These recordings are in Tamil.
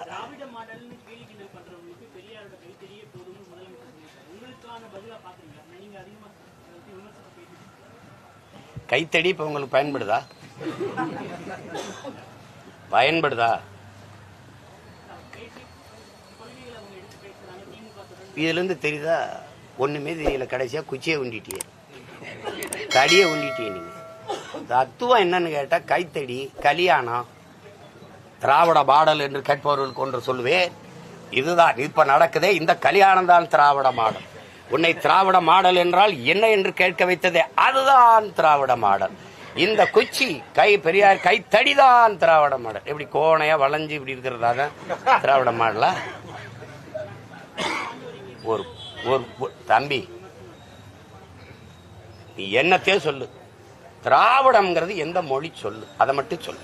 திராவிட மாடல்னு கேலி கிண்டல் பண்றவங்களுக்கு பெரியாரோட கை தெரிய போதும்னு முதலமைச்சர் உங்களுக்கான பதிலா பாக்குறீங்களா நீங்க அதிகமா விமர்சனம் கைத்தடி இப்போ உங்களுக்கு பயன்படுதா? பயன்படுதா? இதுலேருந்து தெரியுதா? ஒன்றுமே தெரியல. கடைசியாக குச்சியை உண்டிட்டியே. தடியை உண்டிட்டியே நீங்கள் தத்துவம் என்னன்னு கேட்டால் கைத்தடி கல்யாணம் திராவிட மாடல் என்று கேட்பவர்களுக்கு ஒன்று சொல்லுவேன். இதுதான் இப்ப நடக்குதே இந்த கல்யாணம் தான் திராவிட மாடல். உன்னை திராவிட மாடல் என்றால் என்ன என்று கேட்க வைத்ததே அதுதான் திராவிட மாடல். இந்த குச்சி கை பெரியார் கை தடிதான் திராவிட மாடல். எப்படி கோணையா வளைஞ்சு இப்படி இருக்கிறதாக தான் திராவிட மாடலா? ஒரு ஒரு ஒரு- தம்பி நீ என்னத்தையே சொல்லு. திராவிடம்ங்கிறது எந்த மொழி சொல்லு அதை மட்டும் சொல்லு.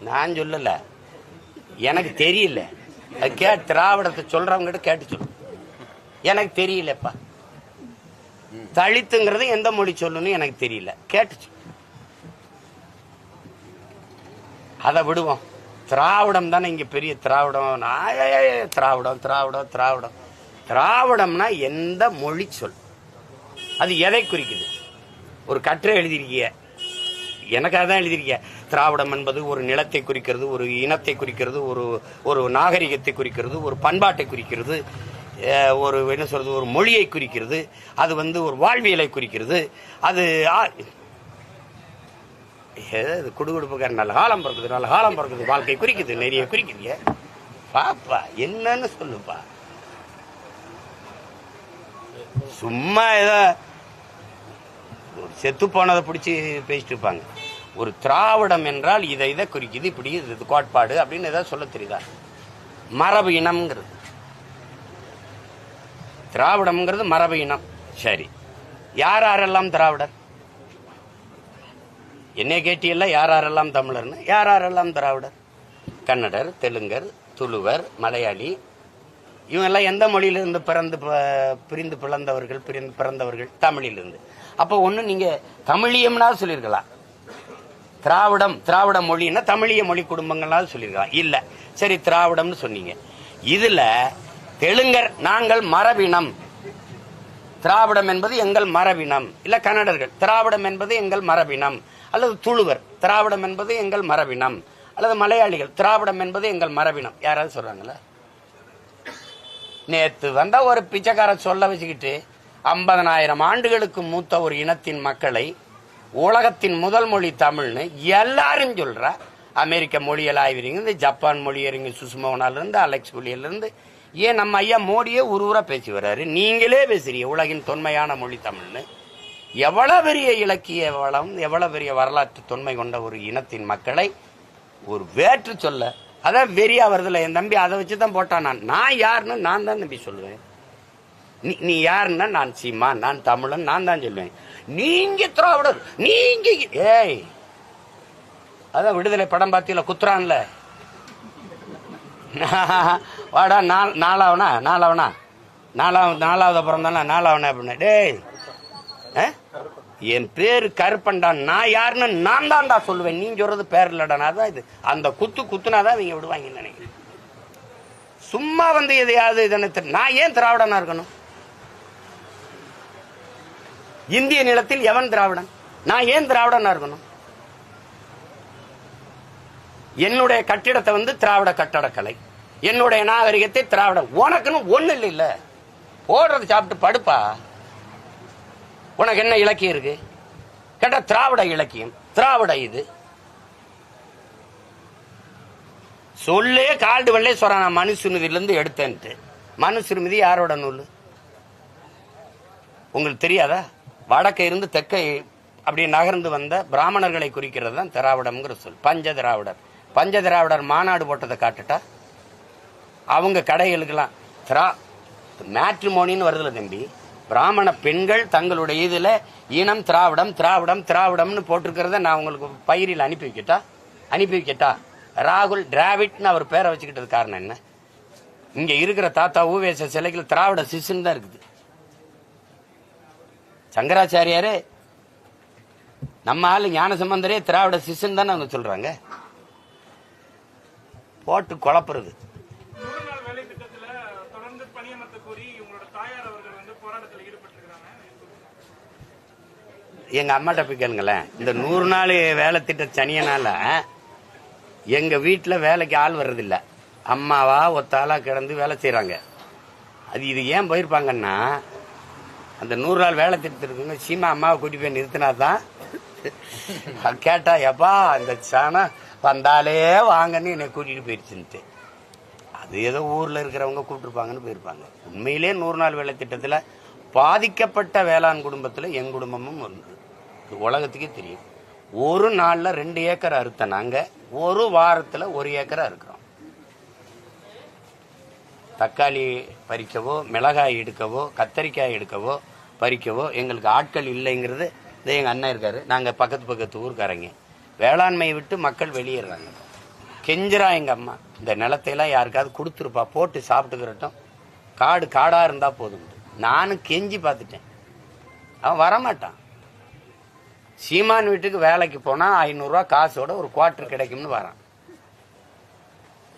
நான் சொல்லல. எனக்கு தெரியல. அது கே திராவிடத்தை சொல்றவங்க கேட்டு சொல்லு. எனக்கு தெரியலப்பா. தலித்துங்கிறது எந்த மொழி சொல்லுன்னு எனக்கு தெரியல. கேட்டு சொல்லு. அதை விடுவோம். திராவிடம் தானே இங்க பெரிய திராவிடம். திராவிடம் திராவிடம் திராவிடம். திராவிடம்னா எந்த மொழி சொல்? அது எதை குறிக்குது? ஒரு கட்டுரை எழுதியிருக்கிய. எனக்காக தான் எழுதியிருக்கிய. திராவிடம் என்பது ஒரு நிலத்தை குறிக்கிறது ஒரு இனத்தை குறிக்கிறது ஒரு ஒரு நாகரிகத்தை குறிக்கிறது ஒரு பண்பாட்டை குறிக்கிறது ஒரு என்ன சொல்றது ஒரு மொழியை குறிக்கிறது அது வந்து ஒரு வாழ்வியலை குறிக்கிறது. அது இது குடுகுடுப்புக்கார நல்ல காலம் பிறக்குது நல்ல காலம் பிறக்குது வாழ்க்கை குறிக்குது நிறைய குறிக்கிறீங்க பாப்பா என்னன்னு சொல்லுப்பா. சும்மா ஏதோ செத்து போனதை பிடிச்சி பேசிட்டு இருப்பாங்க. ஒரு திராவிடம் என்றால் இதை இதை குறிக்குது இப்படி இது கோட்பாடு அப்படின்னு ஏதாவது சொல்ல தெரியுதா? மரபு இனம்ங்கிறது. திராவிடம்ங்கிறது மரபு இனம். சரி. யார் யாரெல்லாம் திராவிடர்? என்னை கேட்டியல்ல யார் யாரெல்லாம் தமிழர்னு? யார் யாரெல்லாம் திராவிடர்? கன்னடர் தெலுங்கர் துளுவர் மலையாளி. இவங்கெல்லாம் எந்த மொழியிலிருந்து பிறந்து பிரிந்து பிளந்தவர்கள் பிரிந்து பிறந்தவர்கள்? தமிழிலிருந்து. அப்போ ஒன்று நீங்கள் தமிழியம்னா சொல்லியிருக்கலாம். திராவிடம் திராவிட மொழின்னா தமிழிய மொழி குடும்பங்கள்லாம் சொல்லியிருக்கலாம் இல்லை. சரி திராவிடம்னு சொன்னீங்க. இதில் தெலுங்கர் நாங்கள் மரபினம். திராவிடம் என்பது எங்கள் மரபினம். இல்ல கன்னடர்கள். திராவிடம் என்பது எங்கள் மரபினம். அல்லது துளுவர் திராவிடம் என்பது எங்கள் மரபினம். அல்லது மலையாளிகள். திராவிடம் என்பது எங்கள் மரபினம். யாராவது சொல்கிறாங்களா நேற்று வந்த ஒரு பிச்சைக்கார சொல்ல வச்சுக்கிட்டு ஐம்பதனாயிரம் ஆண்டுகளுக்கு மூத்த ஒரு இனத்தின் மக்களை உலகத்தின் முதல் மொழி தமிழ்னு எல்லாரும் சொல்றா. அமெரிக்க மொழியல் ஆய்வறிங்க ஜப்பான் மொழியறிங்க சுஷ்மோனாலேருந்து அலெக்ஸ் மொழியில இருந்து ஏன் நம்ம ஐயா மோடியே ஒரு பேசி வர்றாரு? நீங்களே பேசுறீங்க உலகின் தொன்மையான மொழி தமிழ்னு. எவ்வளவு பெரிய இலக்கிய வளம் எவ்வளவு பெரிய வரலாற்று தொன்மை கொண்ட ஒரு இனத்தின் மக்களை ஒரு வேற்று சொல்ல. அதான் வெறியா வருதுல என் தம்பி அதை வச்சு தான் போட்டான். நான் நான் யாருன்னு நான் தான் தம்பி சொல்லுவேன். நீ நீ யாருன்னா நான் சீமா நான் தமிழன் நான் தான் சொல்லுவேன் நீங்க திராவிடர் நீங்க ஏய் அதான் விடுதலை படம் பார்த்தீங்களா குத்துறான்ல. வாடா நாள் நாலாவனா நாலாவனா? நாலாவது நாலாவது அப்புறம் தானே நாலாவனா அப்படின்னா டேய் ஆ? என் பேர் கருப்பன்டா நான் யாருன்னு நான் தான்டா சொல்லுவேன். நீ சொல்றது பேர் இல்லடா தான் இது. அந்த குத்து குத்துனாதான் இவங்க விடுவாங்கன்னு நினைக்கிறேன். சும்மா வந்து எதையாவது இதனை நான் ஏன் திராவிடனா இருக்கணும்? இந்திய நிலத்தில் எவன் திராவிடன்? நான் ஏன் திராவிடனா இருக்கணும்? என்னுடைய கட்டிடத்தை வந்து திராவிட கட்டடக்கலை. என்னுடைய நாகரிகத்தை திராவிட. உனக்குன்னு ஒண்ணு இல்லை இல்ல. போடுறது சாப்பிட்டு படுப்பா. உனக்கு என்ன இலக்கியம் இருக்கு? கேட்ட திராவிட இலக்கியம். திராவிட இது. சொல்லே கால்டு வெள்ளே சொல்றான் நான் மனுசுருதிலிருந்து எடுத்தேன்ட்டு. மனுசுருமிதி யாரோட நூல்? உங்களுக்கு தெரியாதா? வடக்கே இருந்து தெற்கை அப்படி நகர்ந்து வந்த பிராமணர்களை குறிக்கிறது தான் திராவிடம்ங்கிற சொல். பஞ்ச திராவிடர். பஞ்ச திராவிடர் மாநாடு போட்டதை காட்டுட்டா அவங்க கடைகளுக்கெல்லாம் திரா மேட்ரிமோனின்னு வருதுல தம்பி. பிராமண பெண்கள் தங்களுடைய இதில் இனம் திராவிடம் திராவிடம் திராவிடம்னு போட்டிருக்கிறத நான் உங்களுக்கு பயிரில் அனுப்பி வைக்கட்டா? அனுப்பி வைக்கட்டா? ராகுல் டிராவிட்னு அவர் பேரை வச்சுக்கிட்டது காரணம் என்ன? இங்கே இருக்கிற தாத்தா ஊவேச சிலைகள் திராவிட சிசுன்னு தான் இருக்குது. சங்கராச்சாரியாரே நம்ம ஆளு ஞான சம்பந்தரே திராவிட சிசுன்னு தானே அவங்க சொல்றாங்க. போட்டு குழப்புறது. எங்க அம்மாட்ட போய் கேளுங்களேன். இந்த நூறு நாள் வேலை திட்ட சனியனால எங்க வீட்டுல வேலைக்கு ஆள் வர்றதில்ல. அம்மாவா ஒத்தாளா கிடந்து வேலை செய்றாங்க. அது இது ஏன் போயிருப்பாங்கன்னா அந்த நூறு நாள் வேலை திட்டத்திற்கு சீமா அம்மாவை கூட்டி போய் நிறுத்தினா தான் கேட்டா எப்பா அந்த சாணம் வந்தாலே வாங்கன்னு என்னை கூட்டிகிட்டு போயிடுச்சுன்ட்டு அது ஏதோ ஊரில் இருக்கிறவங்க கூப்பிட்டுருப்பாங்கன்னு போயிருப்பாங்க. உண்மையிலே நூறு நாள் வேலை திட்டத்தில் பாதிக்கப்பட்ட வேளாண் குடும்பத்தில் என் குடும்பமும் ஒன்று. இது உலகத்துக்கே தெரியும். ஒரு நாளில் ரெண்டு ஏக்கர் அறுத்த நாங்கள் ஒரு வாரத்தில் ஒரு ஏக்கர் அறுக்கிறோம் தக்காளி பறிக்கவோ மிளகாய் எடுக்கவோ கத்தரிக்காய் எடுக்கவோ பறிக்கவோ எங்களுக்கு ஆட்கள் இல்லைங்கிறது இது எங்கள் அண்ணன் இருக்கார். நாங்கள் பக்கத்து பக்கத்து ஊருக்காரங்க. வேளாண்மையை விட்டு மக்கள் வெளியேறாங்க. கெஞ்சிரா எங்கள் அம்மா. இந்த நிலத்தையெல்லாம் யாருக்காவது கொடுத்துருப்பா. போட்டு சாப்பிட்டுக்கிறட்டும். காடு காடாக இருந்தால் போதும். நானும் கெஞ்சி பார்த்துட்டேன். அவன் வரமாட்டான். சீமான் வீட்டுக்கு வேலைக்கு போனால் ஐநூறுரூவா காசோட ஒரு குவார்டர் கிடைக்கும்னு வரான்.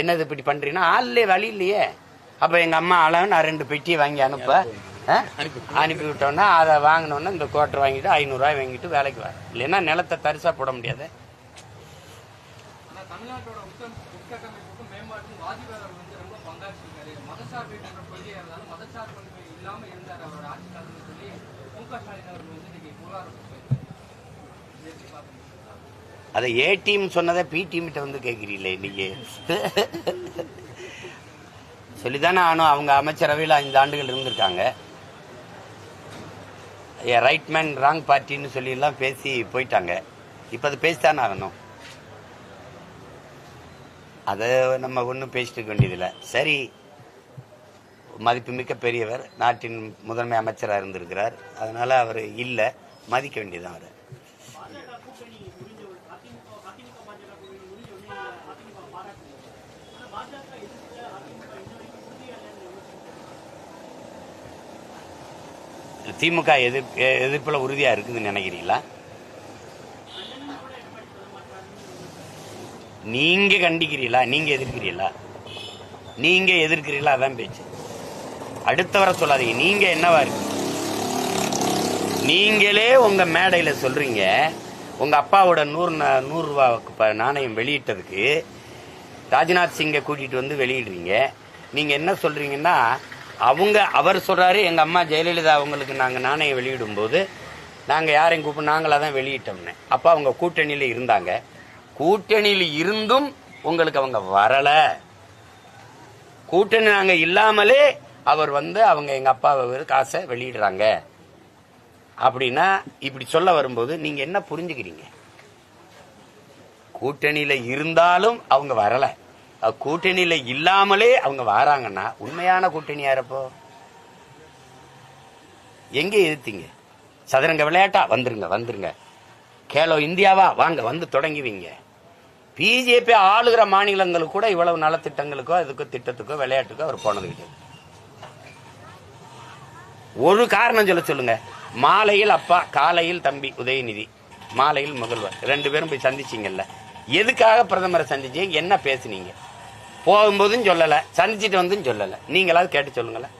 என்னது இப்படி பண்ணுறீங்கன்னா ஆள்லே வழி இல்லையே. அப்ப எங்க அம்மா அளவு நான் ரெண்டு பெட்டியை வாங்கி அனுப்ப? அனுப்பி விட்டோன்னா அதை வாங்கினோன்னா இந்த குவார்டர் வாங்கிட்டு ஐநூறுரூவா வாங்கிட்டு வேலைக்கு வர இல்லைன்னா நிலத்தை தரிசா போட முடியாது. அதை ஏ டீம் சொன்னதை பி டீம்கிட்ட வந்து கேட்குறீங்களே இன்னைக்கு? சொல்லிதானே ஆனும் அவங்க அமைச்சரவையில் ஐந்து ஆண்டுகள் இருந்திருக்காங்க. ரைட் மேன் ராங் பார்ட்டின்னு சொல்லியெல்லாம் பேசி போயிட்டாங்க. இப்போ அது பேசித்தானே ஆகணும். அதை நம்ம ஒன்றும் பேசிட்டு இருக்க வேண்டியதில்லை. சரி. மதிப்புமிக்க பெரியவர் நாட்டின் முதன்மை அமைச்சராக இருந்திருக்கிறார். அதனால் அவர் இல்லை. மதிக்க வேண்டியதான் அவர். பாஜக திமுக எதிர் எ- உறுதியாக இருக்குதுன்னு நினைக்கிறீங்களா? நீங்கள் கண்டிக்கிறீங்களா? நீங்கள் எதிர்க்கிறீங்களா? நீங்கள் எதிர்க்கிறீங்களா? அதான் பேச்சு. அடுத்தவரை சொல்லாதீங்க. நீங்கள் என்னவா இருக்கு? நீங்களே உங்கள் மேடையில் சொல்கிறீங்க உங்கள் அப்பாவோட நூறு நா- நாணயம் வெளியிட்டதுக்கு ராஜ்நாத் சிங்கை கூட்டிகிட்டு வந்து வெளியிடுறீங்க. நீங்கள் என்ன சொல்கிறீங்கன்னா அவங்க அவர் சொல்கிறாரு எங்கள் அம்மா ஜெயலலிதா அவங்களுக்கு நாங்கள் நாணயம் வெளியிடும்போது நாங்கள் யாரையும் கூப்பிட்டு நாங்களாக தான் வெளியிட்டோம்னு. அப்போ அவங்க கூட்டணியில் இருந்தாங்க. கூட்டணியில் இருந்தும் உங்களுக்கு அவங்க வரலை. கூட்டணி நாங்கள் இல்லாமலே அவர் வந்து அவங்க எங்கள் அப்பாவை காசை வெளியிடுறாங்க. அப்படின்னா இப்படி சொல்ல வரும்போது நீங்கள் என்ன புரிஞ்சுக்கிறீங்க? கூட்டணியில் இருந்தாலும் அவங்க வரலை. கூட்டணியில இல்லாமலே அவங்க வராங்கன்னா உண்மையான கூட்டணி யாரப்போ எங்க எதிர்த்தீங்க சதுரங்க விளையாட்டா? வந்துருங்க வந்துருங்க. கேலோ இந்தியாவா? வாங்க வந்து தொடங்குவீங்க. பிஜேபி ஆளுகிற மாநிலங்களுக்கு கூட இவ்வளவு நலத்திட்டங்களுக்கோ அதுக்கோ திட்டத்துக்கோ விளையாட்டுக்கோ அவர் போனது கிடையாது. ஒரு காரணம் சொல்ல சொல்லுங்க. மாலையில் அப்பா காலையில் தம்பி உதயநிதி மாலையில் முதல்வர். ரெண்டு பேரும் போய் சந்திச்சிங்கல்ல. எதுக்காக பிரதமரை சந்திச்சீங்க? என்ன பேசுனீங்க? போகும்போதும் சொல்லலை சந்திச்சிட்டு வந்தும் சொல்லலை. நீங்களாவது கேட்டு சொல்லுங்களேன்.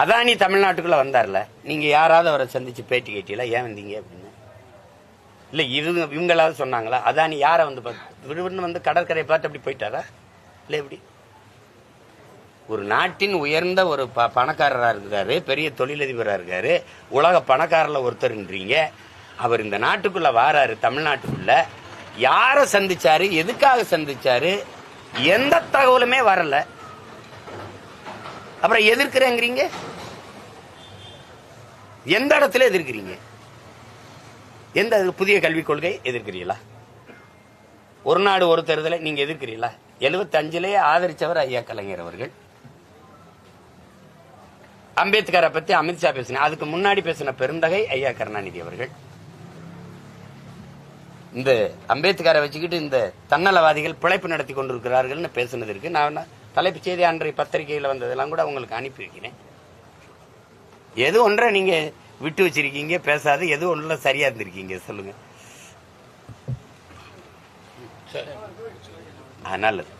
அதானி தமிழ்நாட்டுக்குள்ள வந்தார்ல? நீங்க யாராவது அவரை சந்திச்சு பேட்டி கேட்டீங்களா? ஏன் வந்தீங்க அப்படின்னு? இல்ல இது இவங்களாவது சொன்னாங்களா? அதானி யாரை வந்து பார்த்து விடுவிடுன்னு வந்து கடற்கரையை பார்த்து அப்படி போயிட்டாரா? இல்ல எப்படி? ஒரு நாட்டின் உயர்ந்த ஒரு ப பணக்காரராக இருக்காரு பெரிய தொழிலதிபராக இருக்காரு. உலக பணக்காரர்ல ஒருத்தர்ன்றீங்க அவர் இந்த நாட்டுக்குள்ள வாராரு தமிழ்நாட்டுக்குள்ள. யாரை சந்திச்சாரு எதுக்காக சந்திச்சாரு எந்த தகவலுமே வரல. அப்புறம் எதிர்க்கிறேங்கிறீங்க எந்த இடத்துல எதிர்க்கிறீங்க எந்த புதிய கல்விக் கொள்கை எதிர்க்கிறீங்களா ஒரு நாடு ஒரு தேர்தலை நீங்க எதிர்க்கிறீங்களா எழுபத்தி ஆதரிச்சவர் ஐயா கலைஞர் அவர்கள். அம்பேத்கரை பத்தி அமித்ஷா பேசின அதுக்கு முன்னாடி பேசின பெருந்தகை ஐயா கருணாநிதி அவர்கள். இந்த அம்பேத்கரை வச்சுக்கிட்டு இந்த தன்னலவாதிகள் பிழைப்பு நடத்தி கொண்டிருக்கிறார்கள்னு பேசுனதற்கு நான் தலைப்புச் செய்தி அன்றைய பத்திரிகையில் வந்ததெல்லாம் கூட உங்களுக்கு அனுப்பி வைக்கிறேன் எது ஒன்றை நீங்க விட்டு வச்சிருக்கீங்க பேசாத. எது ஒன்றுல சரியா இருந்திருக்கீங்க சொல்லுங்க. நல்லது.